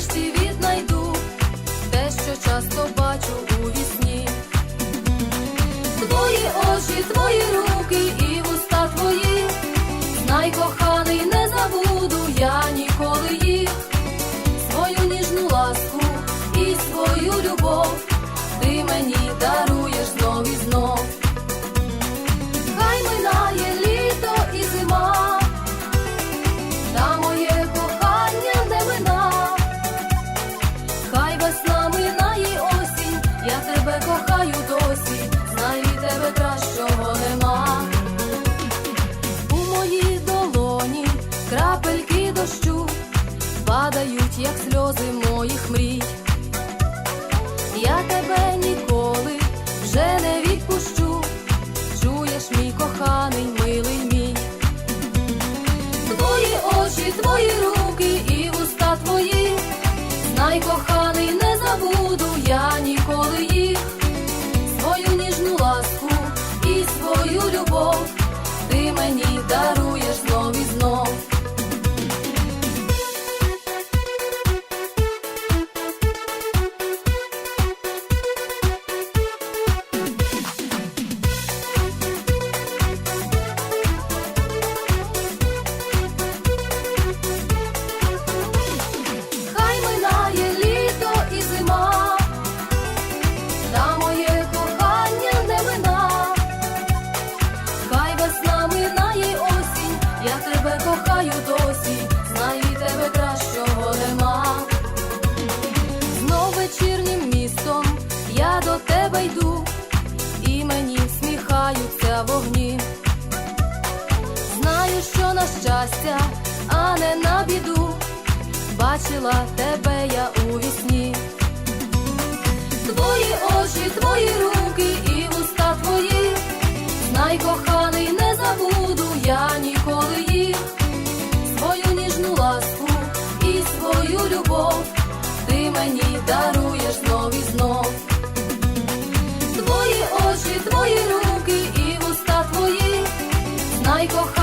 нарешті віднайду те, що часто. грози моїх мрій, я тебе ніколи вже не відпущу, чуєш, мій коханий, милий мій, твої очі, твої руки і уста твої, знай коханий. ховаються вогні. Знаю, що на щастя, а не на біду, бачила тебе я у вісні. Твої очі, твої руки. Ay, coja